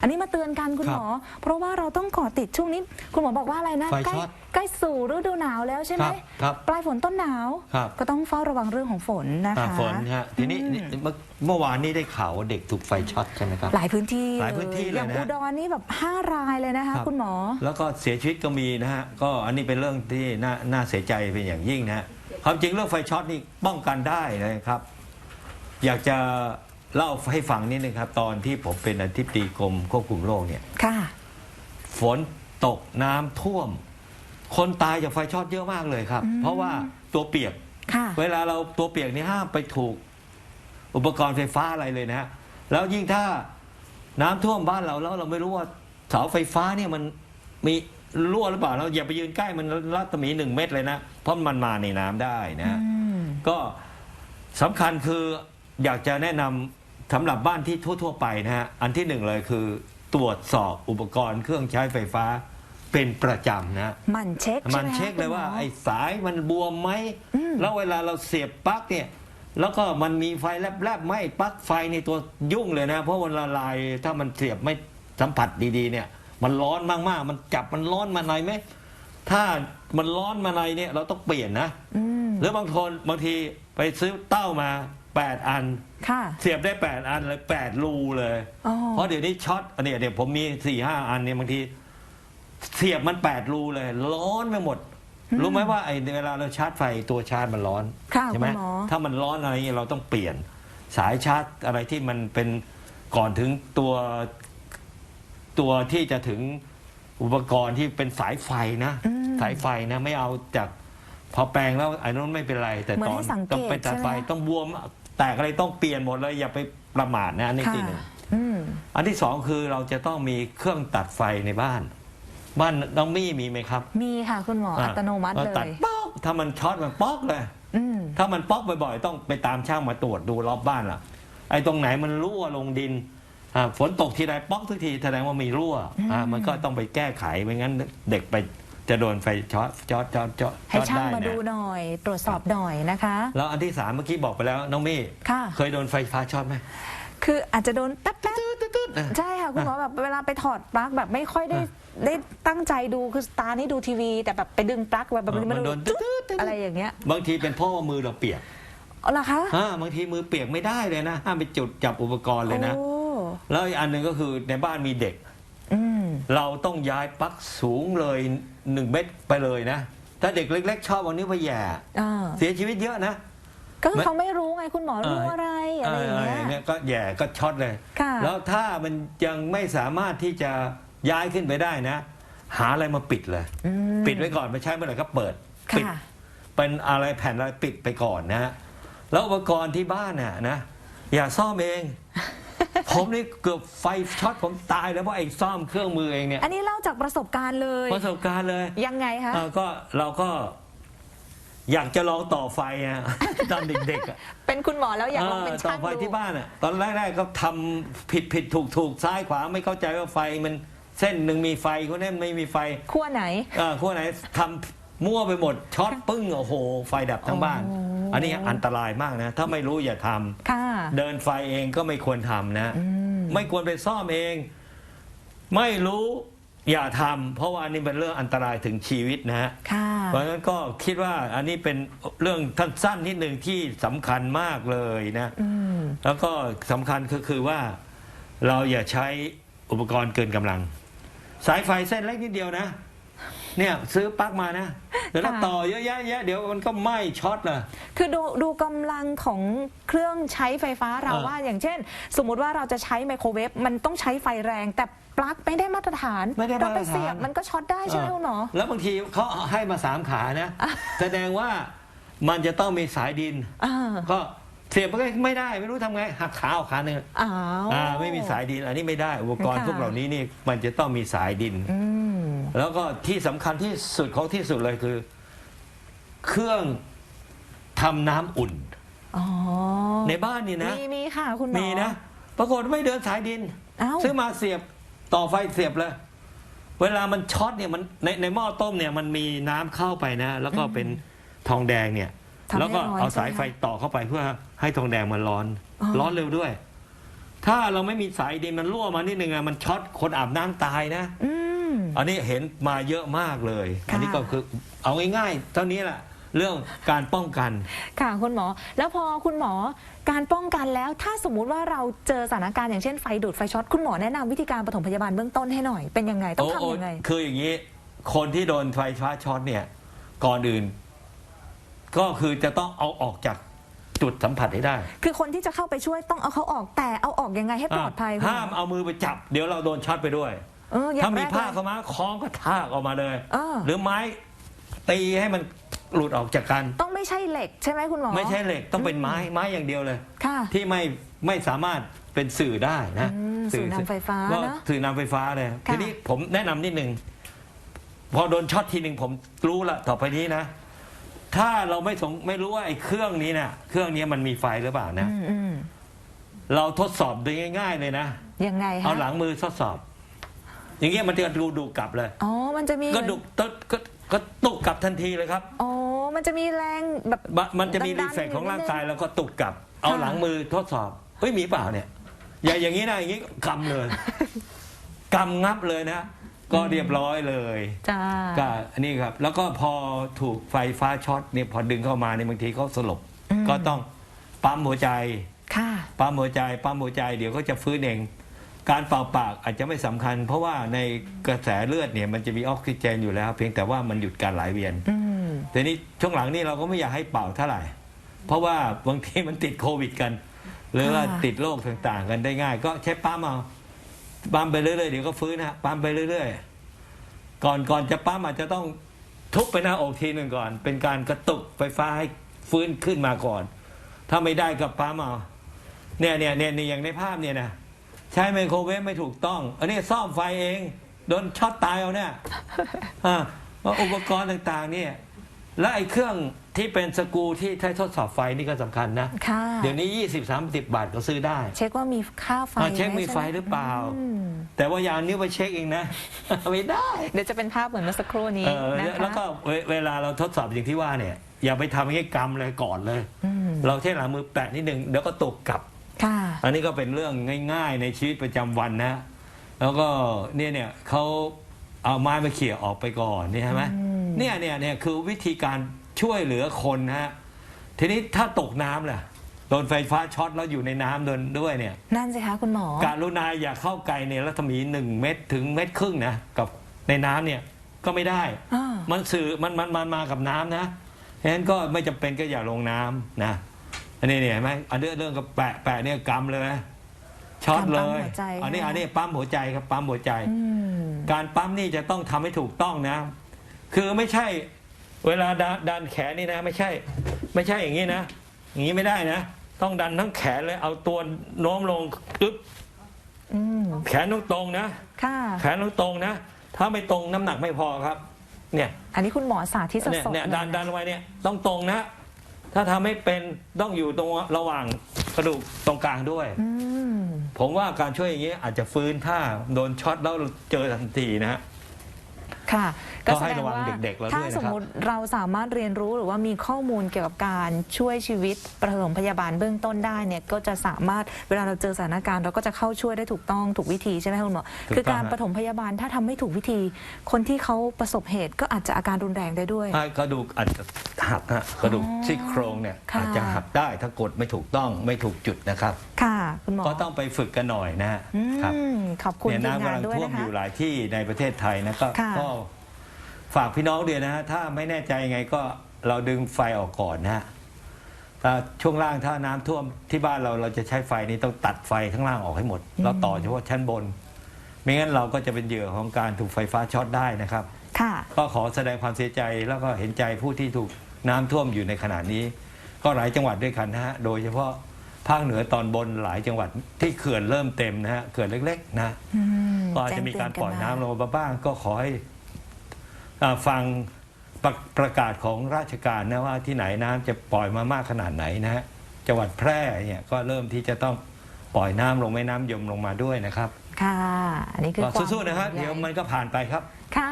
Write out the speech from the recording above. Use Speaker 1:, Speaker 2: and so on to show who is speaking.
Speaker 1: อันนี้มาเตือนกันคุณ
Speaker 2: ครั
Speaker 1: ห
Speaker 2: บ
Speaker 1: มอ เพราะว่าเราต้องก่อติดช่วงนี้ คุณหมอบอกว่าอะไรนะ
Speaker 2: ไฟ
Speaker 1: ใกล้
Speaker 2: ช็อต
Speaker 1: ใกล้สู่ฤดูหนาวแล้วใช่ไหม
Speaker 2: ครับครับ
Speaker 1: ปลายฝนต้นหนาว
Speaker 2: ครับ
Speaker 1: ก็ต้องเฝ้าระวังเรื่องของฝนนะ
Speaker 2: อ่า
Speaker 1: คะ
Speaker 2: ฝนฮะทีนี้
Speaker 1: อืม
Speaker 2: นี่เมื่อเมื่อวานนี้ได้ข่าวว่าเด็กถูกไฟช็อตใช่ไหมครับ
Speaker 1: หลายพื้นที่
Speaker 2: หลายพื้นที่เลยนะ
Speaker 1: อย่างอุดรนี่แบบห้ารายเลยนะคะ
Speaker 2: ครับ
Speaker 1: คุณหมอ
Speaker 2: แล้วก็เสียชีวิตก็มีนะฮะก็อันนี้เป็นเรื่องที่น่าน่าเสียใจเป็นอย่างยิ่งนะฮะความจริงเรื่องไฟช็อตนี่ป้องกันได้นะครับ อยากจะ เล่าให้ฟังนิดนึงครับ ตอนที่ผมเป็นอธิบดีกรมควบคุมโรคเนี่ย
Speaker 1: ค่ะ
Speaker 2: ฝนตกน้ำท่วม คนตายจากไฟช็อตเยอะมากเลยครับเพราะว่าตัวเปียก
Speaker 1: ค่ะ
Speaker 2: เวลาเราตัวเปียกนี่ห้ามไปถูก อุปกรณ์ไฟฟ้าอะไรเลยนะฮะแล้วยิ่งถ้าน้ำท่วมบ้านเราแล้วเราไม่รู้ว่าเสาไฟฟ้าเนี่ยมันมีรั่วหรือเปล่าเราอย่าไปยืนใกล้มันรัศมีหนึ่งเมตรเลยนะ เพราะมันมาในน้ำได้นะฮะ
Speaker 1: อืม
Speaker 2: ก็สำคัญคืออยากจะแนะนำ สำหรับบ้านที่ทั่ว ๆ ไปนะฮะอันที่หนึ่งเลยคือ ตรวจสอบอุปกรณ์เครื่องใช้ไฟฟ้าเป็นประจำนะ
Speaker 1: หมันเช็ค
Speaker 2: มัน
Speaker 1: ใช่ไห
Speaker 2: เช็คเลยว่า
Speaker 1: ณหม
Speaker 2: ไอ้สายมันบวมไหม
Speaker 1: อืม
Speaker 2: แล้วเวลาเราเสียบปลั๊กเนี่ย แล้วก็มันมีไฟแลบๆไหมปลั๊กไฟในตัวยุ่งเลยนะ เพราะมันละลายถ้ามันเสียบไม่สัมผัสดีๆ เนี่ย มันร้อนมากๆ มันจับมันร้อนมาในไหมถ้ามันร้อนมาในเนี่ย เราต้องเปลี่ยนนะ
Speaker 1: อืม
Speaker 2: หรือบางคนบางทีไปซื้อเต้ามา 8 อัน
Speaker 1: ค่ะ
Speaker 2: เสียบได้ 8 อันเลย8รูเลย
Speaker 1: อ๋อ
Speaker 2: เพราะเดี๋ยวนี้ช็อตอันเนี้ยเดี๋ยวผมมี4ี่ห้าอันเนี่ยบางที เสียบมัน8รูเลย ร้อนไปหมด รู้ไหมว่าไอ้เวลาเราชาร์จไฟตัวชาร์จมันร้อน
Speaker 1: ค่ะ
Speaker 2: ใช่ไหม
Speaker 1: คุณหมอ
Speaker 2: ถ้ามันร้อนอะไรเงี้ยเราต้องเปลี่ยน สายชาร์จอะไรที่มันเป็นก่อนถึงตัวตัวที่จะถึงอุปกรณ์ที่เป็นสายไฟนะ
Speaker 1: อืม
Speaker 2: สายไฟนะไม่เอาจากพอแปลงแล้วไอ้นั้นไม่เป็นไร แต่
Speaker 1: เหมือน
Speaker 2: ตอ
Speaker 1: ให้
Speaker 2: น
Speaker 1: สังเกต
Speaker 2: ต้องไปตัดไฟ
Speaker 1: ใช่ไหม
Speaker 2: ต้องบวม แตกอะไรต้องเปลี่ยนหมดเลยอย่าไปประมาทนะอันนี้
Speaker 1: ค่ะ
Speaker 2: ที่หนึ่ง
Speaker 1: อืม
Speaker 2: อันที่สองคือเราจะต้องมีเครื่องตัดไฟในบ้าน บ้านน้องมี่มีไหมครับ
Speaker 1: มีค่ะ คุณหมออัตโนมัติ
Speaker 2: ก็
Speaker 1: เล
Speaker 2: ตัด
Speaker 1: ย
Speaker 2: ป๊อกถ้ามันช็อตมันป๊อกเลย
Speaker 1: อืม
Speaker 2: ถ้ามันป๊อกบ่อยๆ ต้องไปตามช่างมาตรวจดูรอบบ้านล่ะ ไอ้ตรงไหนมันรั่วลงดินอ่าฝนตกทีไรป๊อกทุกทีแสดงว่ามีรั่วอ่ามันก็ต้องไปแก้ไขไม่งั้นเด็กไป จะโดนไฟช็อตช็อตช็อตช็อต
Speaker 1: ให้
Speaker 2: ช็อต
Speaker 1: ช่าง
Speaker 2: ได้
Speaker 1: มาดู
Speaker 2: นะ
Speaker 1: หน่อย ตรวจสอบหน่อยนะคะ
Speaker 2: แล้วอันที่สามเมื่อกี้บอกไปแล้วน้องมี่
Speaker 1: ค่ะ
Speaker 2: เคยโดนไฟฟ้าช็อตไหม
Speaker 1: คืออาจจะโดนแป๊บ
Speaker 2: ตืดๆๆอะ
Speaker 1: ๆใช่ค่ะคุณหมอแบบเวลาไปถอดปลั๊กแบบไม่ค่อยได้ได้ตั้งใจดูคือตานี่ดูทีวี แต่แบบไปดึงปลั๊กแบบแบบ
Speaker 2: เออมันโดน
Speaker 1: ตึ๊ด
Speaker 2: ตืดๆๆ
Speaker 1: อะไรอย่างเงี้ย
Speaker 2: บางทีเป็นเพราะว่ามือเราเปียก
Speaker 1: เอาล่ะคะ
Speaker 2: อ่าบางทีมือเปียกไม่ได้เลยนะห้ามไปจุดจับอุปกรณ์เลยนะ
Speaker 1: โอ้
Speaker 2: แล้วอีกอันหนึ่งก็คือในบ้านมีเด็ก
Speaker 1: อืม
Speaker 2: เราต้องย้ายปลั๊กสูงเลยหนึ่งเมตรไปเลยนะ ถ้าเด็กเล็ก ๆ ชอบวันนี้ไปแย่
Speaker 1: อ่า
Speaker 2: เสียชีวิตเยอะนะ
Speaker 1: ก็คือ
Speaker 2: ไม่
Speaker 1: เขาไม่รู้ไงคุณหมอรู้อะไรอะไรอย่างเงี้ย
Speaker 2: เนี่ยก็แย่ก็ช็อตเลย
Speaker 1: ค่ะ
Speaker 2: แล้วถ้ามันยังไม่สามารถที่จะย้ายขึ้นไปได้นะ หาอะไรมาปิดเลย
Speaker 1: อืม
Speaker 2: ปิดไว้ก่อนไม่ใช่เมื่อไหร่ก็เปิดปิด
Speaker 1: ค่ะ
Speaker 2: เป็นอะไรแผ่นอะไรปิดไปก่อนนะฮะแล้วอุปกรณ์ที่บ้านน่ะนะอย่าซ่อมเอง ผมนี่เกือบไฟช็อตผมตายแล้วเพราะไอ้ซ่อมเครื่องมือเองเนี่ย
Speaker 1: อันนี้เล่าจากประสบการณ์เลย
Speaker 2: ประสบการณ์เลย
Speaker 1: ยังไงคะ
Speaker 2: เออก็เราก็ อยากจะลองต่อไฟอะตอนเด็กๆอะ
Speaker 1: เป็นคุณหมอแล้วอยากลองเป็น
Speaker 2: ต่อ
Speaker 1: ช่าง
Speaker 2: ไฟ
Speaker 1: ดู
Speaker 2: ที่บ้านอะตอนแรกๆก็ทำผิดผิดถูกถูกซ้ายขวาไม่เข้าใจว่าไฟมันเส้นหนึ่งมีไฟคนนี้ไม่มีไฟ
Speaker 1: ขั้วไหน
Speaker 2: เออขั้วไหนทำมั่วไปหมดช็อตปึ้งโอ้โห ไฟดับทั้งบ้าน
Speaker 1: โอ้
Speaker 2: อันนี้อันตรายมากนะ ถ้าไม่รู้อย่าทำ
Speaker 1: ค่ะ
Speaker 2: เดินไฟเองก็ไม่ควรทำนะ
Speaker 1: อืม
Speaker 2: ไม่ควรไปซ่อมเอง ไม่รู้อย่าทำเพราะว่าอันนี้เป็นเรื่องอันตรายถึงชีวิตนะฮะ
Speaker 1: ค่ะ
Speaker 2: เพราะฉะนั้นก็คิดว่าอันนี้เป็นเรื่องสั้นๆนิดหนึ่งที่สำคัญมากเลยนะ
Speaker 1: อืม
Speaker 2: แล้วก็สำคัญก็คือว่า เราอย่าใช้อุปกรณ์เกินกำลัง สายไฟเส้นเล็กนิดเดียวนะ เนี่ยซื้อปลั๊กมานะเดี๋ยวเรา
Speaker 1: ค่ะ
Speaker 2: ต่อเยอะแยะแยะเดี๋ยวมันก็ไหม้ช็อตเลย
Speaker 1: คือดูดูกำลังของเครื่องใช้ไฟฟ้าเรา
Speaker 2: เออ
Speaker 1: ว่าอย่างเช่น สมมุติว่าเราจะใช้ไมโครเวฟมันต้องใช้ไฟแรง แต่ปลั๊กไม่ได้มาตรฐาน
Speaker 2: ไม่ได้
Speaker 1: เรา
Speaker 2: มา
Speaker 1: ไป
Speaker 2: ตรฐาน
Speaker 1: เสียบมันก็ช็อตได้ใช่ไหมคุณหมอ
Speaker 2: แล้วบางทีเขาให้มาสามขานะแสดงว่ามันจะต้องมีสายดิน
Speaker 1: อ่า
Speaker 2: ก็เสียบมันก็ไม่ได้ไม่รู้ทำไงหักขาออกขาหนึ่ง
Speaker 1: อ้าว
Speaker 2: อ่าไม่มีสายดิน อันนี้ไม่ได้อุปกรณ์
Speaker 1: ค่ะ
Speaker 2: พวกเหล่านี้นี่มันจะต้องมีสายดิน
Speaker 1: อืม
Speaker 2: แล้วก็ที่สำคัญที่สุดของที่สุดเลยคือ เครื่องทำน้ำอุ่น
Speaker 1: อ๋อ
Speaker 2: ในบ้านนี่นะ
Speaker 1: มีมีค่ะคุณหมอ
Speaker 2: มีนะ ปรากฏไม่เดินสายดิน
Speaker 1: เอ้า
Speaker 2: ซื้อมาเสียบต่อไฟเสียบเลย เวลามันช็อตเนี่ยมันในในหม้อต้มเนี่ยมันมีน้ำเข้าไปนะ แล้วก็เป็นทองแดงเนี่ย
Speaker 1: ทำให้
Speaker 2: แล้วก็
Speaker 1: ร้อน
Speaker 2: เอาสาย
Speaker 1: ใช่ไหม
Speaker 2: ไฟต่อเข้าไปเพื่อให้ทองแดงมันร้อน
Speaker 1: อ๋อ
Speaker 2: ร้อนเร็วด้วย ถ้าเราไม่มีสายดินมันรั่วมานิดนึงอะมันช็อตคนอาบน้ำตายนะ
Speaker 1: อืม
Speaker 2: อันนี้เห็นมาเยอะมากเลย
Speaker 1: ค่ะ
Speaker 2: อันนี้ก็คือเอาง่ายๆเท่านี้แหละเรื่องการป้องกัน
Speaker 1: ค่ะคุณหมอ แล้วพอคุณหมอการป้องกันแล้วถ้าสมมุติว่าเราเจอสถานการณ์อย่างเช่นไฟดูดไฟช็อตคุณหมอแนะนำวิธีการปฐมพยาบาลเบื้องต้นให้หน่อยเป็นยังไงต้อง
Speaker 2: โอ้
Speaker 1: ทำยังไง
Speaker 2: โอ้คืออย่างนี้ คนที่โดนไฟฟ้าช็อตเนี่ย ก่อนอื่น ก็คือจะต้องเอาออกจากจุดสัมผัสให้ได้
Speaker 1: คือคนที่จะเข้าไปช่วยต้องเอาเขาออกแต่เอาออกยังไงให้ปลอดภัยคุณ
Speaker 2: ห้ามเอามือไปจับ เดี๋ยวเราโดนช็อตไปด้วย
Speaker 1: เอออย่า
Speaker 2: ถ้างมี
Speaker 1: แรก
Speaker 2: ผ้า
Speaker 1: เลย
Speaker 2: เข้ามาคล้องก็ทากออกมาเลย
Speaker 1: เออ
Speaker 2: หรือไม้ตีให้มันหลุดออกจากกัน
Speaker 1: ต้องไม่ใช่เหล็กใช่ไหมคุณหมอ
Speaker 2: ไม่ใช่เหล็กต้องเป็นไม้ไม้อย่างเดียวเลย
Speaker 1: ค่ะ
Speaker 2: ที่ไม่ไม่สามารถเป็นสื่อได้นะ
Speaker 1: อืมสื่อนำไฟฟ้า
Speaker 2: ก็
Speaker 1: นะ
Speaker 2: สื่อนำไฟฟ้าเลย
Speaker 1: ค่ะ
Speaker 2: ทีนี้ผมแนะนำนิดหนึ่งพอโดนช็อตทีหนึ่งผมรู้ละต่อไปนี้นะ ถ้าเราไม่สงไม่รู้ว่าไอ้เครื่องนี้นะเครื่องนี้มันมีไฟหรือเปล่านะ
Speaker 1: อืมอืม
Speaker 2: เราทดสอบโดยง่าย ๆ เลยนะ
Speaker 1: ยังไงคะ
Speaker 2: เอาหลังมือทดสอบ อย่างเงี้ยมันจะดูดูกลับเลย
Speaker 1: อ๋อ มันจะมี
Speaker 2: ก็ดุกตดก็ก็ตุกกลับทันทีเลยครับ
Speaker 1: อ๋อ มันจะมีแรงแบบ
Speaker 2: บะมันจะมี
Speaker 1: ดั
Speaker 2: รี
Speaker 1: นๆ
Speaker 2: เฟกของร่างกาย
Speaker 1: อยู่นิดนึ
Speaker 2: แล้วก็ตุกกลับ เอาหลังมือทดสอบเฮ้ยมีเปล่าเนี่ย อย่าอย่างนี้นะอย่างนี้กำเลยกำงับเลยนะ ก็เรียบร้อยเลย
Speaker 1: จ้า
Speaker 2: ก็อันนี้ครับ แล้วก็พอถูกไฟฟ้าช็อตเนี่ยพอดึงเข้ามาเนี่ยบางทีเขาสลบ
Speaker 1: อืม
Speaker 2: ก็ต้องปั๊มหัวใจ
Speaker 1: ค่ะ
Speaker 2: ปั๊มหัวใจปั๊มหัวใจเดี๋ยวก็จะฟื้นเอง การเป่าปากอาจจะไม่สำคัญ เพราะว่าในกระแสเลือดเนี่ยมันจะมีออกซิเจนอยู่แล้ว เพียงแต่ว่ามันหยุดการไหลเวียน
Speaker 1: อืม
Speaker 2: ทีนี้ช่วงหลังนี่เราก็ไม่อยากให้เป่าเท่าไหร่ เพราะว่าบางทีมันติดโควิดกัน หรือว่า
Speaker 1: ค่ะ
Speaker 2: ติดโรคต่างๆ กันได้ง่าย ก็ใช้ปั๊มเอาปั๊มไปเรื่อยๆเดี๋ยวก็ฟื้นนะปั๊มไปเรื่อยๆ ก่อนก่อนจะปั๊มอาจจะต้องทุบไปหน้าอกทีหนึ่งก่อน เป็นการกระตุกไฟฟ้าให้ฟื้นขึ้นมาก่อน ถ้าไม่ได้ก็ปั๊มเอาเนี่ยเนี่ยเนี่ยเนี่ยอย่างในภาพเนี่ยนะ ใช้ไมโครเวฟไม่ถูกต้อง อันนี้ซ่อมไฟเอง โดนช็อตตายเอาเนี่ยอ่าว่าอุปกรณ์ต่างๆเนี่ยและไอ้เครื่องที่เป็นสกรูที่ใช้ทดสอบไฟนี่ก็สำคัญนะ
Speaker 1: ค่ะ
Speaker 2: เดี๋ยวนี้ 20-30 บาทก็ซื้อได้
Speaker 1: เช็คว่ามีค่าไฟ
Speaker 2: อ่าเช็ค
Speaker 1: ไห
Speaker 2: มีไฟ
Speaker 1: ใช่ไห
Speaker 2: รือเปล่า
Speaker 1: อืม
Speaker 2: แต่ว่าอย่าเอานิ้วไปเช็คเองนะ ไม่ได้
Speaker 1: เดี๋ยวจะเป็นภาพเหมือนเมื่อสักครู่นี้
Speaker 2: เออ
Speaker 1: นะคะ
Speaker 2: แล้วก็เวเวลาเราทดสอบอย่างที่ว่าเนี่ย อย่าไปทำให้กรรมเลยก่อนเลย
Speaker 1: อืม
Speaker 2: เราแค่หลังมือแปะนิดนึงเดี๋ยวก็ตกกลับ
Speaker 1: ค่ะ
Speaker 2: อันนี้ก็เป็นเรื่องง่าย ๆ ในชีวิตประจำวันนะ แล้วก็เนี่ยเนี่ยเขาเอาไม้มาเขี่ยออกไปก่อนนี่ใช่ไหม
Speaker 1: อืม
Speaker 2: เนี่ยเนี่ยเนี่ยคือวิธีการช่วยเหลือคนนะฮะทีนี้ถ้าตกน้ำล่ะโดนไฟฟ้าช็อตแล้วอยู่ในน้ำโดนด้วยเนี่ย
Speaker 1: นั่นสิคะคุณหมอ
Speaker 2: การุณาอย่าเข้าไกลในรัศมีหนึ่งเมตรถึงเมตรครึ่งนะกับในน้ำเนี่ยก็ไม่ได้
Speaker 1: อ่า
Speaker 2: มันสื่อมันมันมันมากับน้ำนะฉะนั้นก็ไม่จำเป็นก็อย่าลงน้ำนะ อันนี้เนี่ยเห็นไหมอันนี้เรื่องกับแปะแปะเนี่ยกำเลยช็อตเลย
Speaker 1: การปั๊มหัวใจ
Speaker 2: อันนี้
Speaker 1: ค่ะ
Speaker 2: อันนี้ปั๊มหัวใจครับปั๊มหัวใจ
Speaker 1: อืม
Speaker 2: การปั๊มนี่จะต้องทำให้ถูกต้องนะ คือไม่ใช่ เวลาดันดันแขนนี่นะ ไม่ใช่ ไม่ใช่อย่างนี้นะอย่างนี้ไม่ได้นะ ต้องดันทั้งแขนเลยเอาตัวโน้มลงตึ๊บ
Speaker 1: อืม
Speaker 2: แขนต้องตรงนะ
Speaker 1: ค่ะ
Speaker 2: แขนต้องตรงนะ ถ้าไม่ตรงน้ำหนักไม่พอครับ เนี่ย
Speaker 1: อันนี้คุณหมอสาธิตส
Speaker 2: เนี่ย
Speaker 1: ดๆ
Speaker 2: เนี่ย
Speaker 1: เลย
Speaker 2: ดันดันไว้เนี่ยต้องตรงนะ ถ้าทำให้เป็นต้องอยู่ตรงระหว่างกระดูกตรงกลางด้วย
Speaker 1: อืม
Speaker 2: ผมว่าการช่วยอย่างนี้อาจจะฟื้นถ้าโดนช็อตแล้วเจอทันทีนะฮะ
Speaker 1: ค่ะ
Speaker 2: ก็
Speaker 1: ก็แส
Speaker 2: ให้
Speaker 1: ดง
Speaker 2: ระวัง
Speaker 1: ว่า
Speaker 2: เด็กๆเราด้วย
Speaker 1: ถ้า
Speaker 2: นะครับ
Speaker 1: สมมติเราสามารถเรียนรู้หรือว่ามีข้อมูลเกี่ยวกับการช่วยชีวิตประถมพยาบาลเบื้องต้นได้เนี่ยก็จะสามารถเวลาเราเจอสถานการณ์เราก็จะเข้าช่วยได้ถูกต้องถูกวิธีใช่ไหมคุณหมอ
Speaker 2: ถูกต้อง
Speaker 1: คือการ
Speaker 2: ฮะ
Speaker 1: ปฐมพยาบาลถ้าทำไม่ถูกวิธี คนที่เขาประสบเหตุก็อาจจะอาการรุนแรงได้ด้วย
Speaker 2: ถ้ากระดูกอาจจะหักฮะกระดูก
Speaker 1: อ๋อ
Speaker 2: ซี่โครงเนี่ย
Speaker 1: ค่ะ
Speaker 2: อาจจะหักได้ถ้ากดไม่ถูกต้องไม่ถูกจุดนะครับ
Speaker 1: ค่ะ คุณหมอ
Speaker 2: ก็ต้องไปฝึกกันหน่อยนะฮะ
Speaker 1: อื
Speaker 2: ครับ
Speaker 1: มขอบคุณ
Speaker 2: เนี่ย
Speaker 1: ทีม
Speaker 2: น้ำ
Speaker 1: งาน
Speaker 2: กำลัง
Speaker 1: ด้วย
Speaker 2: ท่วม
Speaker 1: นะ
Speaker 2: อ
Speaker 1: คะ
Speaker 2: ยู่หลายที่ในประเทศไทยนะก็
Speaker 1: ค่ะ
Speaker 2: ก็ ฝากพี่น้องด้วยนะฮะถ้าไม่แน่ใจยังไงก็เราดึงไฟออกก่อนนะฮะถ้าช่วงล่างถ้าน้ำท่วมที่บ้านเราเราจะใช้ไฟนี้ต้องตัดไฟข้างล่างออกให้หมด เราต่อเฉพาะชั้นบน ไม่งั้นเราก็จะเป็นเหยื่อของการถูกไฟฟ้าช็อตได้นะครับ
Speaker 1: ค่ะ
Speaker 2: ก็ขอแสดงความเสียใจแล้วก็เห็นใจผู้ที่ถูกน้ำท่วมอยู่ในขณะนี้ ก็หลายจังหวัดด้วยกันนะฮะ โดยเฉพาะภาคเหนือตอนบนหลายจังหวัดที่เขื่อนเริ่มเต็มนะฮะเขื่อนเล็กๆนะ
Speaker 1: อืม
Speaker 2: ก็อาจจะมีการปล่อยน้ำล
Speaker 1: แจ้ง
Speaker 2: งมาบ้าง ก็ขอให้อ่า ฟังประประกาศของราชการนะว่าที่ไหนน้ำจะปล่อยมามากขนาดไหนนะฮะจังหวัดแพร่เนี่ยก็เริ่มที่จะต้องปล่อยน้ำลงแม่น้ำยมลงมาด้วยนะครับ
Speaker 1: ค่ะ อันนี้คือ
Speaker 2: ก็
Speaker 1: ความ
Speaker 2: สู้ๆนะฮะ
Speaker 1: ห่วงใย
Speaker 2: เดี๋ยวมันก็ผ่านไปครับ
Speaker 1: ค่ะ